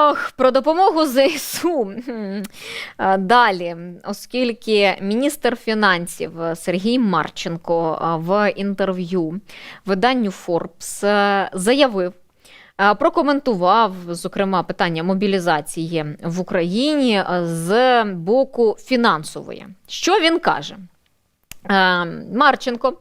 Ох, про допомогу ЗСУ. Далі, оскільки міністр фінансів Сергій Марченко в інтерв'ю виданню Forbes заявив, прокоментував, зокрема, питання мобілізації в Україні з боку фінансової. Що він каже? Марченко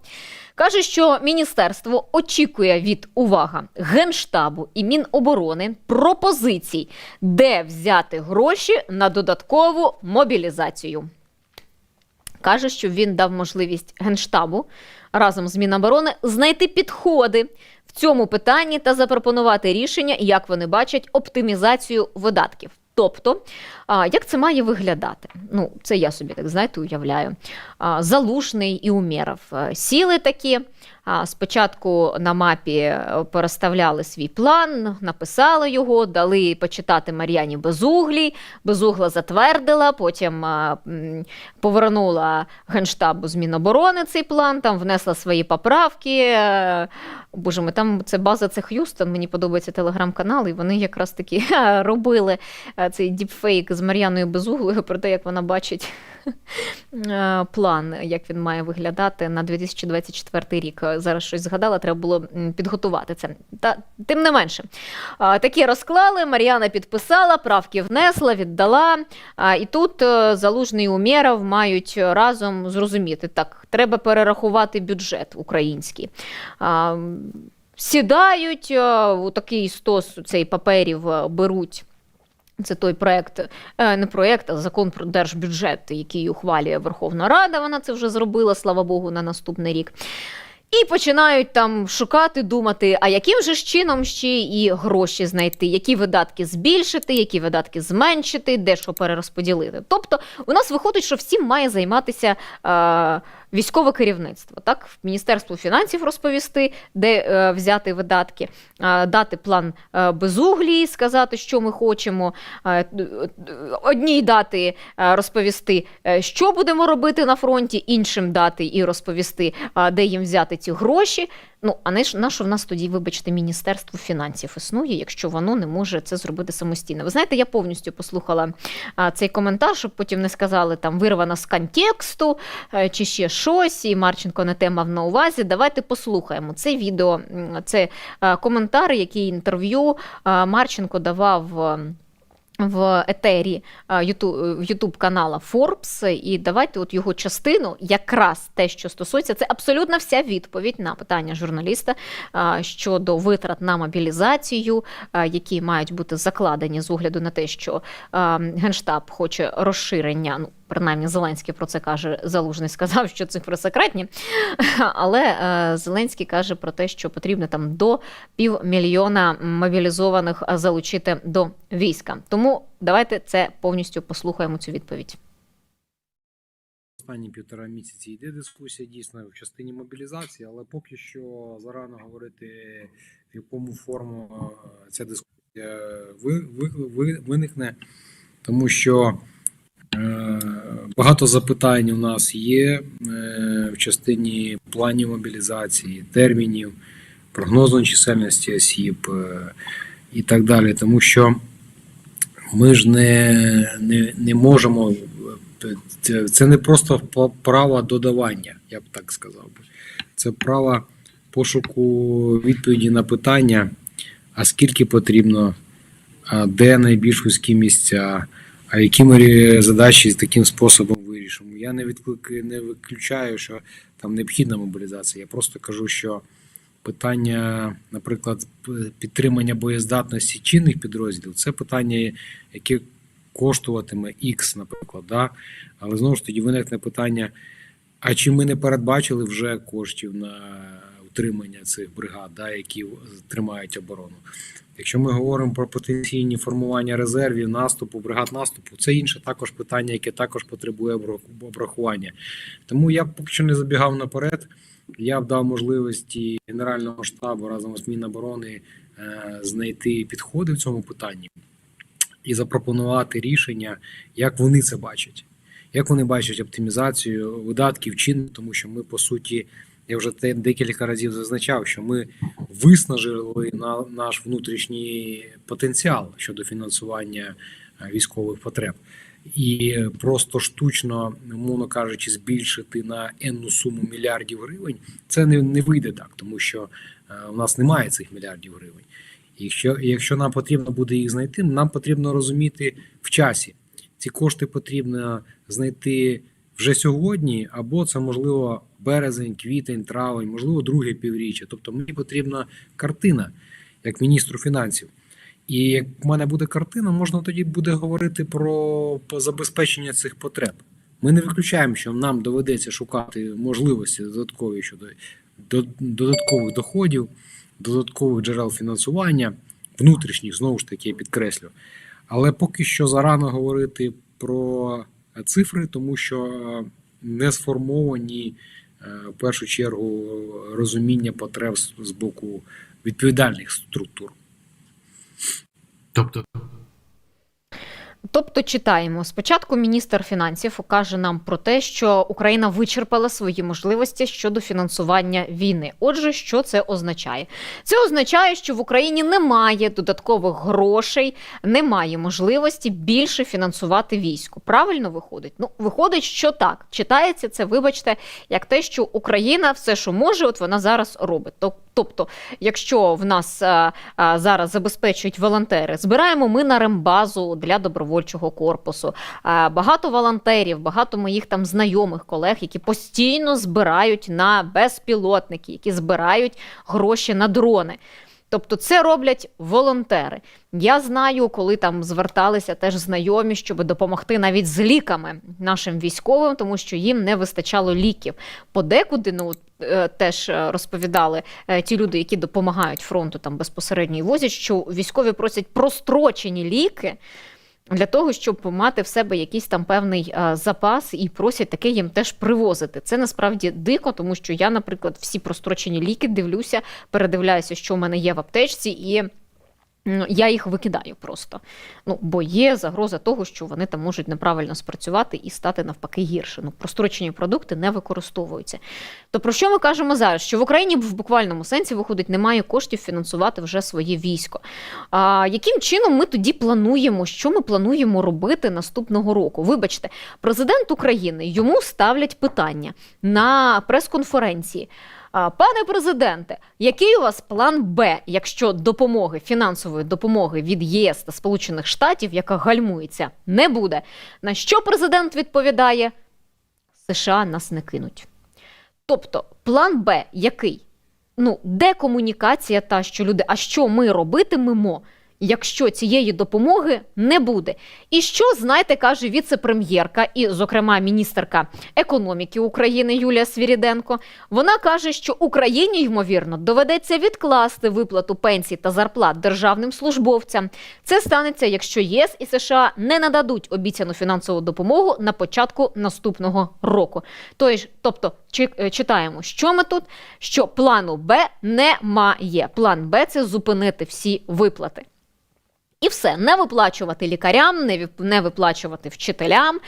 каже, що міністерство очікує від увага Генштабу і Міноборони пропозицій, де взяти гроші на додаткову мобілізацію. Каже, що він дав можливість Генштабу разом з Міноборони знайти підходи в цьому питанні та запропонувати рішення, як вони бачать оптимізацію видатків. Тобто, як це має виглядати? Ну, це я собі так знаєте, уявляю. Залужний і Умєров е, сіли такі. Спочатку на мапі е, переставляли свій план, написали його, дали почитати Мар'яні Безуглій. Безугла затвердила, потім повернула Генштабу з Міноборони цей план, там внесла свої поправки. Е, Боже мой, там це база це Х'юстон. Мені подобається телеграм-канал, і вони якраз таки робили е, цей діпфейк з Мар'яною Безуглою про те, як вона бачить е, план, як він має виглядати на 2024 рік. Е, Зараз щось згадала, треба було підготувати це. Та тим не менше, такі розклали. Мар'яна підписала, правки внесла, віддала. І тут е, залужний Умєров мають разом зрозуміти, так, треба перерахувати бюджет український. Сідають, е, у такий стос цей паперів е, беруть. Це той проект, е, не проект, а закон про держбюджет, який ухвалює Верховна Рада. Вона це вже зробила, слава Богу, на наступний рік. І починають там шукати, думати, а яким же ж чином ще і гроші знайти, які видатки збільшити, які видатки зменшити, де що перерозподілити. Тобто, у нас виходить, що всім має займатися е, військове керівництво, так, в Міністерство фінансів розповісти, де е, взяти видатки, е, дати план е, безуглій, сказати, що ми хочемо, е, одній дати е, розповісти, е, що будемо робити на фронті, іншим дати і розповісти, е, де їм взяти ці гроші. Ну, а не ж на що в нас тоді, вибачте, Міністерство фінансів існує, якщо воно не може це зробити самостійно. Ви знаєте, я повністю послухала а, цей коментар, щоб потім не сказали там вирвана з контексту е, чи ще щось, і Марченко не те мав на увазі. Давайте послухаємо це відео, це е, коментар, який інтерв'ю е, Марченко давав. е, В етері Ютуб канала Forbes, і давайте от його частину, якраз те, що стосується, це абсолютно вся відповідь на питання журналіста щодо витрат на мобілізацію, які мають бути закладені з огляду на те, що Генштаб хоче розширення. Ну, принаймні, Зеленський про це каже. Залужний сказав, що цифри секретні. Але е, Зеленський каже про те, що потрібно там до півмільйона мобілізованих е, залучити до війська. Тому давайте це повністю послухаємо цю відповідь. Останні півтора місяці йде дискусія дійсно в частині мобілізації, але поки що зарано говорити, в якому форму е, ця дискусія ви, ви, ви, виникне, тому що багато запитань у нас є е, в частині планів мобілізації, термінів, прогнозу чисельності осіб е, і так далі, тому що ми ж не, не, не можемо. е, це не просто право додавання, я б так сказав би. Це право пошуку відповіді на питання, а скільки потрібно, де найбільш вузькі місця, а які ми задачі таким способом вирішимо. Я не відклик, не виключаю, що там необхідна мобілізація. Я просто кажу, що питання, наприклад, підтримання боєздатності чинних підрозділів це питання, яке коштуватиме X, наприклад. Да? Але знову ж тоді виникне питання: а чи ми не передбачили вже коштів на утримання цих бригад, да, які тримають оборону? Якщо ми говоримо про потенційні формування резервів, наступу, бригад наступу, це інше також питання, яке також потребує обрах- обрахування. Тому я поки що не забігав наперед. Я б дав можливості Генерального штабу разом з Міноборони е, знайти підходи в цьому питанні і запропонувати рішення, як вони це бачать. Як вони бачать оптимізацію видатків чин, тому що ми по суті я вже те декілька разів зазначав, що ми виснажили на наш внутрішній потенціал щодо фінансування е, військових потреб. І просто штучно, умовно кажучи, збільшити на енну суму мільярдів гривень, це не, не вийде так, тому що е, у нас немає цих мільярдів гривень. І Якщо, якщо нам потрібно буде їх знайти, нам потрібно розуміти в часі. Ці кошти потрібно знайти вже сьогодні, або це можливо березень, квітень, травень, можливо, друге півріччя. Тобто мені потрібна картина як міністру фінансів. І як в мене буде картина, можна тоді буде говорити про забезпечення цих потреб. Ми не виключаємо, що нам доведеться шукати можливості додаткові щодо додаткових доходів, додаткових джерел фінансування, внутрішніх, знову ж таки, я підкреслю. Але поки що зарано говорити про цифри, тому що е, не сформовані е, в першу чергу розуміння потреб з- з боку відповідальних структур. Тобто, Тобто читаємо спочатку міністр фінансів каже нам про те, що Україна вичерпала свої можливості щодо фінансування війни. Отже, що це означає? Це означає, що в Україні немає додаткових грошей, немає можливості більше фінансувати військо. Правильно виходить? Ну виходить, що так. Читається це, вибачте, як те, що Україна все, що може, от вона зараз робить. Тоб- Тобто, якщо в нас а, а, зараз забезпечують волонтери, збираємо ми на рембазу для добровольчого корпусу. А, багато волонтерів, багато моїх там знайомих колег, які постійно збирають на безпілотники, які збирають гроші на дрони. Тобто це роблять волонтери. Я знаю, коли там зверталися теж знайомі, щоб допомогти навіть з ліками нашим військовим, тому що їм не вистачало ліків. Подекуди, ну е, теж е, розповідали е, ті люди, які допомагають фронту там безпосередньо і возять, що військові просять прострочені ліки. Для того щоб мати в себе якийсь там певний е, запас і просять таке їм теж привозити. Це насправді дико, тому що я, наприклад, всі прострочені ліки дивлюся, передивляюся, що в мене є в аптечці, і я їх викидаю просто. Ну, бо є загроза того, що вони там можуть неправильно спрацювати і стати навпаки гірше. Ну, прострочені продукти не використовуються. То про що ми кажемо зараз? Що в Україні в буквальному сенсі виходить, немає коштів фінансувати вже своє військо. А яким чином ми тоді плануємо, що ми плануємо робити наступного року? Вибачте, президент України йому ставлять питання на прес-конференції. Пане президенте, який у вас план Б, якщо допомоги фінансової допомоги від ЄС та Сполучених Штатів, яка гальмується, не буде? На що президент відповідає? США нас не кинуть. Тобто, план Б який? Ну, де комунікація та, що люди, а що ми робитимемо, якщо цієї допомоги не буде? І що, знаєте, каже віце-прем'єрка і, зокрема, міністерка економіки України Юлія Свіріденко. Вона каже, що Україні, ймовірно, доведеться відкласти виплату пенсій та зарплат державним службовцям. Це станеться, якщо ЄС і США не нададуть обіцяну фінансову допомогу на початку наступного року. Тож, тобто, е, читаємо, що ми тут, що плану Б немає. План Б це зупинити всі виплати. І все, не виплачувати лікарям, не виплачувати вчителям,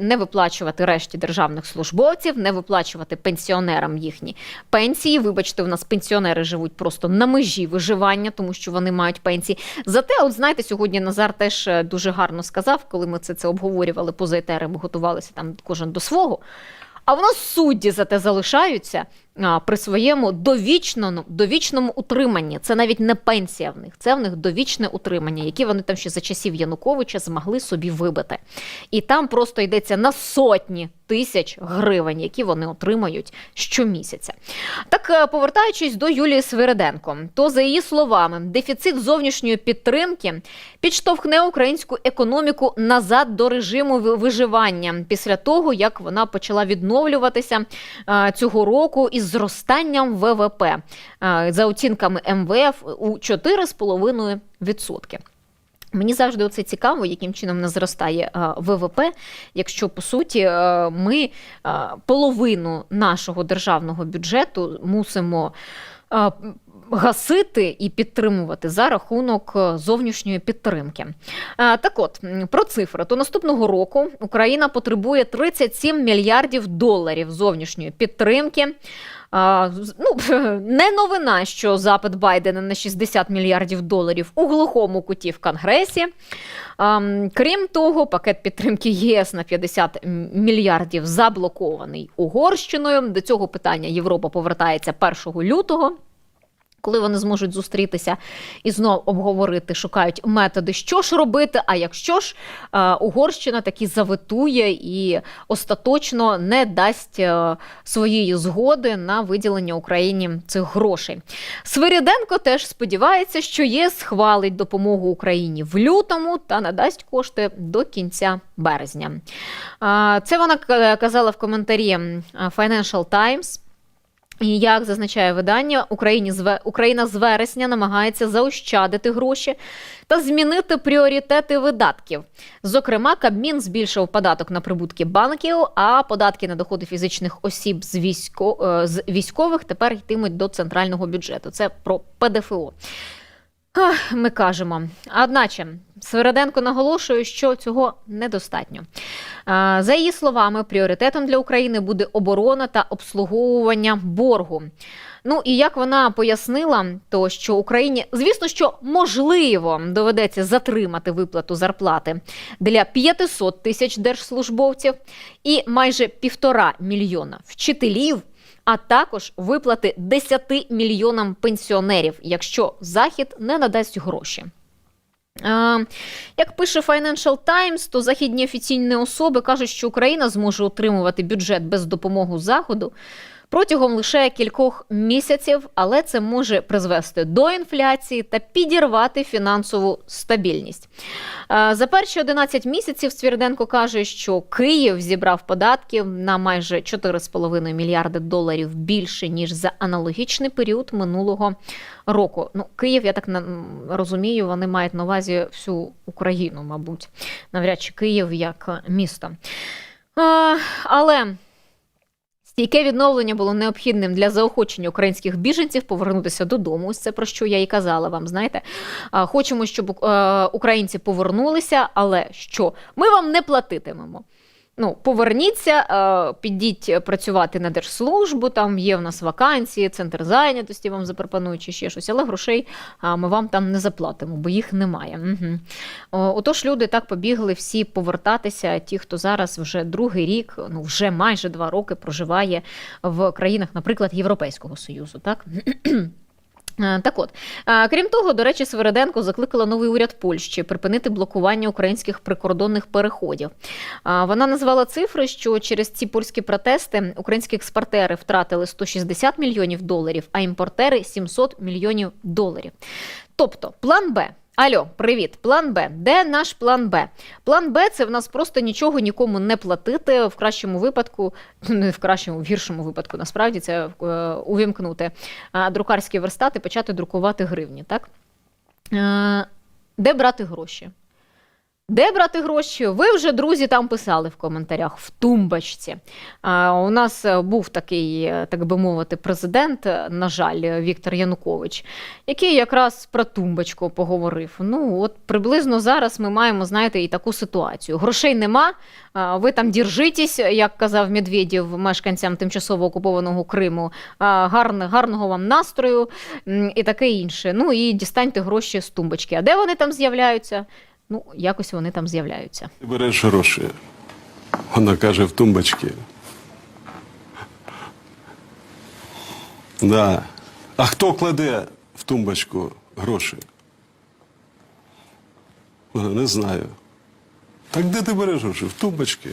не виплачувати решті державних службовців, не виплачувати пенсіонерам їхні пенсії. Вибачте, у нас пенсіонери живуть просто на межі виживання, тому що вони мають пенсії. Зате, от знаєте, сьогодні Назар теж е, дуже гарно сказав, коли ми це, це обговорювали поза етером, готувалися там кожен до свого. А воно судді зате залишаються а, при своєму довічному, довічному утриманні. Це навіть не пенсія в них, це в них довічне утримання, яке вони там ще за часів Януковича змогли собі вибити. І там просто йдеться на сотні тисяч гривень, які вони отримають щомісяця. Так, е, повертаючись до Юлії Свириденко, то за її словами, дефіцит зовнішньої підтримки підштовхне українську економіку назад до режиму виживання після того, як вона почала відновлюватися е, цього року із зростанням ВВП е, за оцінками МВФ у 4,5%. Мені завжди оце цікаво, яким чином не зростає ВВП, якщо по суті е, ми е, половину нашого державного бюджету мусимо е, гасити і підтримувати за рахунок зовнішньої підтримки. Так от, про цифри. То наступного року Україна потребує 37 мільярдів доларів зовнішньої підтримки. Ну, не новина, що запит Байдена на 60 мільярдів доларів у глухому куті в Конгресі. Крім того, пакет підтримки ЄС на 50 мільярдів заблокований Угорщиною. До цього питання Європа повертається 1 лютого. Коли вони зможуть зустрітися і знов обговорити, шукають методи, що ж робити. А якщо ж е, Угорщина таки заветує і остаточно не дасть е, своєї згоди на виділення Україні цих грошей. Свириденко теж сподівається, що єС схвалить допомогу Україні в лютому та надасть кошти до кінця березня. Е, Це вона казала в коментарі Financial Times. І як зазначає видання, Україні Україна з вересня намагається заощадити гроші та змінити пріоритети видатків. Зокрема, Кабмін збільшив податок на прибутки банків, а податки на доходи фізичних осіб з, військо, е, з військових тепер йтимуть до центрального бюджету. Це про ПДФО. Ми кажемо. Одначе Свириденко наголошує, що цього недостатньо. За її словами, пріоритетом для України буде оборона та обслуговування боргу. Ну і як вона пояснила, то що Україні, звісно, що можливо доведеться затримати виплату зарплати для 500 тисяч держслужбовців і майже півтора мільйона вчителів. А також виплати 10 мільйонам пенсіонерів, якщо Захід не надасть гроші. Як пише Financial Times, то західні офіційні особи кажуть, що Україна зможе отримувати бюджет без допомоги Заходу протягом лише кількох місяців, але це може призвести до інфляції та підірвати фінансову стабільність. Е, За перші 11 місяців Свірденко каже, що Київ зібрав податків на майже 4,5 мільярди доларів більше ніж за аналогічний період минулого року. Ну, Київ, я так розумію, вони мають на увазі всю Україну, мабуть, навряд чи Київ як місто. Але стійке відновлення було необхідним для заохочення українських біженців повернутися додому. Ось це про що я і казала вам. Знаєте, хочемо, щоб е, українці повернулися, але що ми вам не платитимемо. Ну, поверніться, е, підіть працювати на держслужбу, там є в нас вакансії, центр зайнятості вам запропонують чи ще щось, але грошей ми вам там не заплатимо, бо їх немає. Угу. Отож, люди так побігли всі повертатися. Ті, хто зараз вже другий рік, ну вже майже два роки проживає в країнах, наприклад, Європейського Союзу. Так? Е, Так от, е, крім того, до речі, Свереденко закликала новий уряд Польщі припинити блокування українських прикордонних переходів. Вона назвала цифри, що через ці польські протести українські експортери втратили 160 мільйонів доларів, а імпортери 700 мільйонів доларів. Тобто, план Б. Алло, привіт, план Б. Де наш план Б? План Б це в нас просто нічого нікому не платити. В кращому випадку, ну, не в кращому, в гіршому випадку, насправді це е, увімкнути а, друкарські верстати, почати друкувати гривні. Так? Е, де брати гроші? Де брати гроші? Ви вже, друзі, там писали в коментарях в тумбочці. А, у нас е, був такий, е, так би мовити, президент, е, на жаль, Віктор Янукович, який якраз про тумбочку поговорив. Ну, от приблизно зараз ми маємо, знаєте, і таку ситуацію. Грошей нема, а, ви там діржитесь, як казав Медведєв мешканцям тимчасово окупованого Криму. А, Гарне, гарного вам настрою і таке інше. Ну і дістаньте гроші з тумбочки. А де вони там з'являються? Ну, якось вони там з'являються. Ти береш гроші. Вона каже в тумбочці. Да. А хто кладе в тумбочку гроші? Вона не знаю. Так де ти береш гроші? В тумбочці.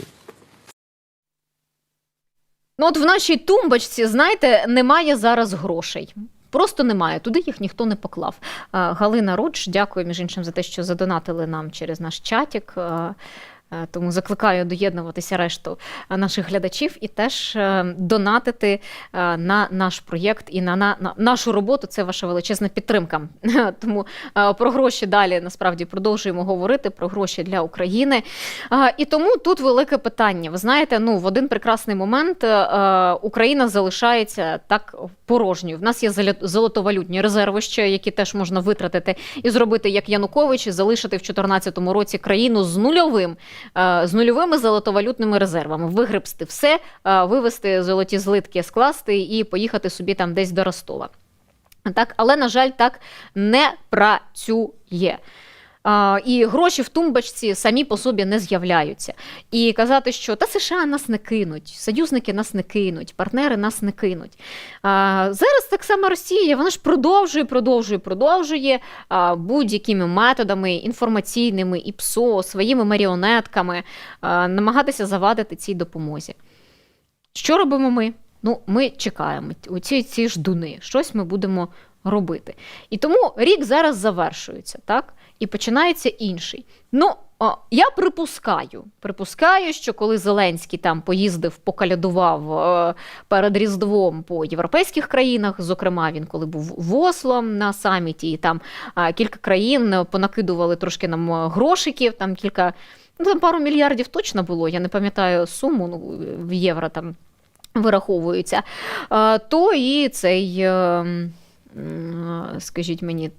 Ну, от в нашій тумбочці, знаєте, немає зараз грошей. Просто немає. Туди їх ніхто не поклав. Галина Рудж, дякую між іншим за те, що задонатили нам через наш чатік. Е, Тому закликаю доєднуватися решту е, наших глядачів і теж е, донатити на наш проєкт і на, на, на нашу роботу. Це ваша величезна підтримка. Тому про гроші далі насправді продовжуємо говорити про гроші для України. І тому тут велике питання. Ви знаєте, ну в один прекрасний момент Україна залишається так порожньою. В нас є золотовалютні резервища, які теж можна витратити і зробити як Янукович, і залишити в 2014 році країну з нульовим з нульовими золотовалютними резервами, вигребсти все, е, вивести золоті злитки, скласти і поїхати собі там десь до Ростова. Так, але, на жаль, так не працює. А, і гроші в тумбочці самі по собі не з'являються. І казати, що та США нас не кинуть, союзники нас не кинуть, партнери нас не кинуть. А, зараз так само Росія, вона ж продовжує, продовжує, продовжує а, будь-якими методами інформаційними і ПСО, своїми маріонетками а, намагатися завадити цій допомозі. Що робимо ми? Ну, ми чекаємо у ці, ці ждуни, щось ми будемо робити. І тому рік зараз завершується, так? І починається інший. Ну, я припускаю, припускаю, що коли Зеленський там поїздив, покалядував е, перед Різдвом по європейських країнах, зокрема, він коли був в Осло на саміті, і там е, кілька країн понакидували трошки нам е, грошиків, там кілька, ну там пару мільярдів точно було, я не пам'ятаю суму ну, в євро там вираховуються, е, то і цей, е, е, скажіть мені,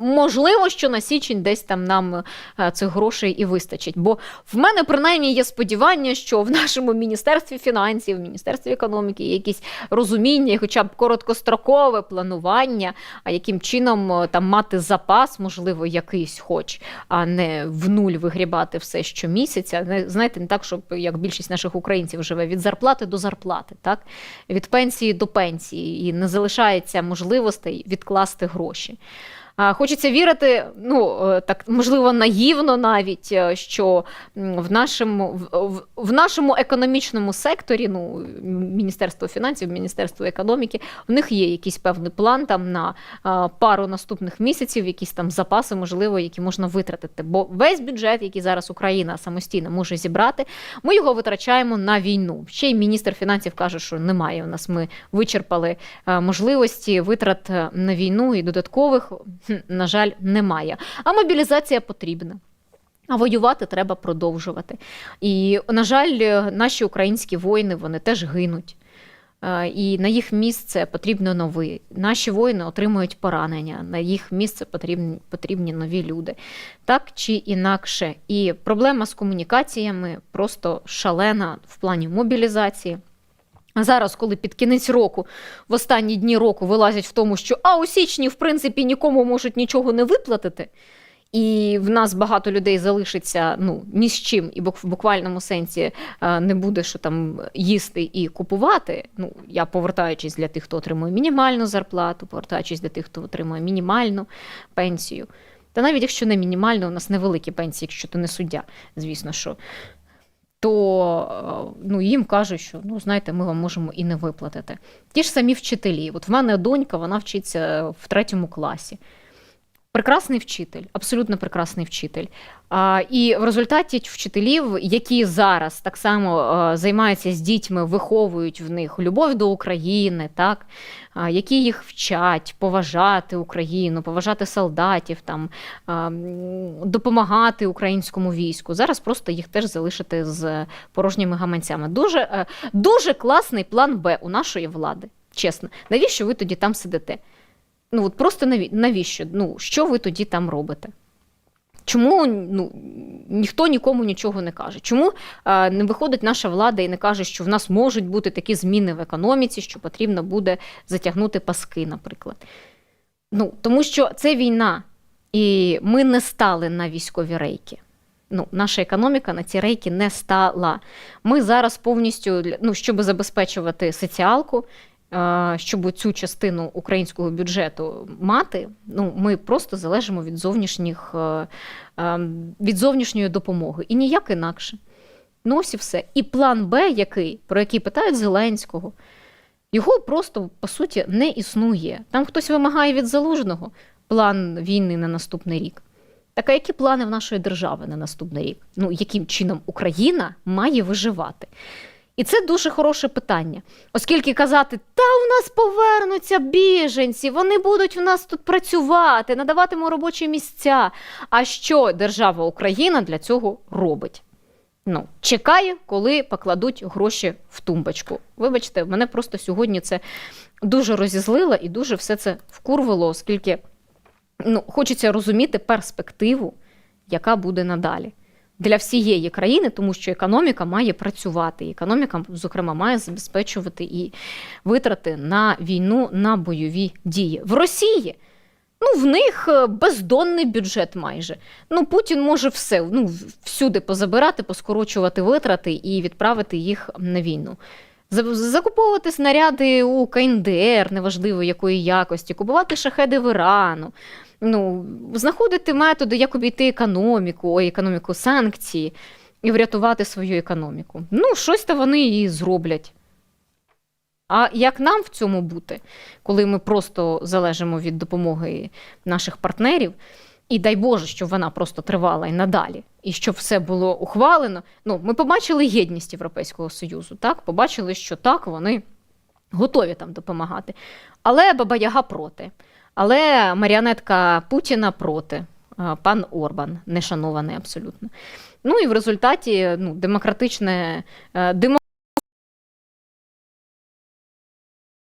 можливо, що на січень десь там нам е, цих грошей і вистачить. Бо в мене принаймні є сподівання, що в нашому міністерстві фінансів, міністерстві економіки є якісь розуміння, хоча б короткострокове планування, а яким чином е, там мати запас, можливо, якийсь хоч, а не в нуль вигрібати все щомісяця. Не- Знаєте, не так, щоб як більшість наших українців живе від зарплати до зарплати, так? від пенсії до пенсії, і не залишається можливостей відкласти гроші. Хочеться вірити, ну е, так можливо, наївно навіть, е, що в нашому, в, в- нашому економічному секторі, ну Міністерство фінансів, Міністерство економіки, в них є якийсь певний план там на а, пару наступних місяців, якісь там запаси, можливо, які можна витратити. Бо весь бюджет, який зараз Україна самостійно може зібрати, ми його витрачаємо на війну. Ще й міністр фінансів каже, що немає у нас. Ми вичерпали е, можливості витрат е, на війну і додаткових, на жаль, немає. А мобілізація потрібна. А воювати треба продовжувати. І, на жаль, е, наші українські воїни вони теж гинуть. Е, І на їх місце потрібно нові. Наші воїни отримують поранення, на їх місце потрібні, потрібні нові люди. Так чи інакше. І проблема з комунікаціями просто шалена в плані мобілізації. Зараз, коли під кінець року, в останні дні року вилазять в тому, що а у січні, в принципі, нікому можуть нічого не виплатити, і в нас багато людей залишиться ну, ні з чим, і в буквальному сенсі е, не буде що там їсти і купувати. Ну, я повертаючись для тих, хто отримує мінімальну зарплату, повертаючись для тих, хто отримує мінімальну пенсію. Та навіть якщо не мінімально, у нас невеликі пенсії, якщо ти не суддя, звісно, що то е, ну, їм кажуть, що ну, знаєте, ми вам можемо і не виплатити. Ті ж самі вчителі. От в мене донька, вона вчиться в третьому класі. Прекрасний вчитель, абсолютно прекрасний вчитель. І в результаті вчителів, які зараз так само е, займаються з дітьми, виховують в них любов до України, так, які їх вчать поважати Україну, поважати солдатів, там, допомагати українському війську. Зараз просто їх теж залишити з порожніми гаманцями. Дуже, е, дуже класний план Б у нашої влади. Чесно, навіщо ви тоді там сидите? Ну от просто навіщо? Ну, що ви тоді там робите? Чому ну, ніхто нікому нічого не каже? Чому е, не виходить наша влада і не каже, що в нас можуть бути такі зміни в економіці, що потрібно буде затягнути паски, наприклад? Ну, тому що це війна, і ми не стали на військові рейки. Ну, наша економіка на ці рейки не стала. Ми зараз повністю, ну, щоб забезпечувати соціалку, щоб цю частину українського бюджету мати, ну, ми просто залежимо від зовнішніх, е, е, від зовнішньої допомоги. І ніяк інакше. Ну, ось і все. І план Б, який, про який питають Зеленського, його просто, по суті, не існує. Там хтось вимагає від залужного план війни на наступний рік. Так а які плани в нашої держави на наступний рік? Ну, яким чином Україна має виживати? І це дуже хороше питання, оскільки казати, та у нас повернуться біженці, вони будуть в нас тут працювати, надаватимуть робочі місця. А що держава Україна для цього робить? Ну, чекає, коли покладуть гроші в тумбочку. Вибачте, мене просто сьогодні це дуже розізлило і дуже все це вкурвало, оскільки ну, хочеться розуміти перспективу, яка буде надалі. Для всієї країни, тому що економіка має працювати. Економіка, зокрема, має забезпечувати і витрати на війну, на бойові дії. В Росії ну, в них е, бездонний бюджет майже. Ну, Путін може все ну, всюди позабирати, поскорочувати витрати і відправити їх на війну. За- Закуповувати снаряди у КНДР, неважливо якої якості, купувати шахеди в Ірану, ну, знаходити методи, як обійти економіку, ой, економіку санкції і врятувати свою економіку. Ну, щось то вони і зроблять. А як нам в цьому бути, коли ми просто залежимо від допомоги наших партнерів? І дай Боже, щоб вона просто тривала і надалі, і щоб все було ухвалено. Ну, ми побачили єдність Європейського Союзу, так? Побачили, що так, вони готові там допомагати. Але Баба Яга проти. Але маріонетка Путіна проти. Пан Орбан, нешанований абсолютно. Ну і в результаті ну, демократичне е,